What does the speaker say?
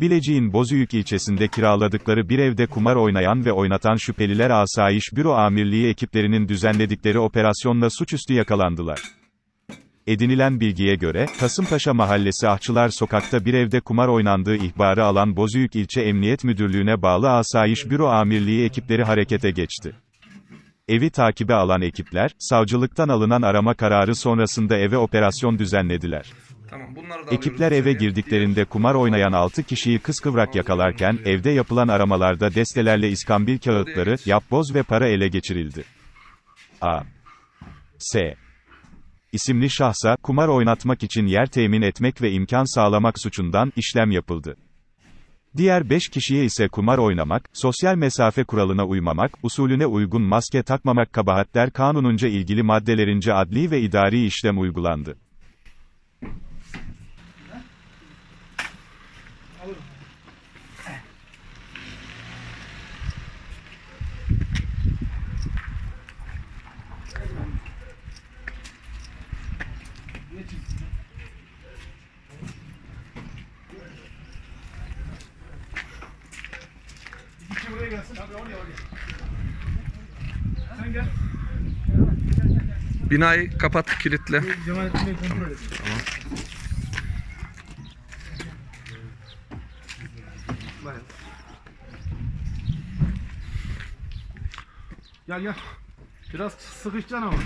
Bilecik'in Bozüyük ilçesinde kiraladıkları bir evde kumar oynayan ve oynatan şüpheliler Asayiş Büro Amirliği ekiplerinin düzenledikleri operasyonla suçüstü yakalandılar. Edinilen bilgiye göre, Kasımpaşa Mahallesi Ahçılar Sokak'ta bir evde kumar oynandığı ihbarı alan Bozüyük İlçe Emniyet Müdürlüğü'ne bağlı Asayiş Büro Amirliği ekipleri harekete geçti. Evi takibe alan ekipler, savcılıktan alınan arama kararı sonrasında eve operasyon düzenlediler. Tamam bunları da Ekipler eve girdiklerinde kumar oynayan 6 kişiyi kıskıvrak yakalarken, evde yapılan aramalarda destelerle iskambil kağıtları, yapboz ve para ele geçirildi. A. S. isimli şahsa, kumar oynatmak için yer temin etmek ve imkan sağlamak suçundan, işlem yapıldı. Diğer 5 kişiye ise kumar oynamak, sosyal mesafe kuralına uymamak, usulüne uygun maske takmamak kabahatler kanununca ilgili maddelerince adli ve idari işlem uygulandı. İki buraya gelsin. Abi oraya oraya. Sen gel. Binayı kapat kilitle. Cemalettin Bey kontrol edin. Bayan. Gel gel. Biraz sıkışacaksın ama.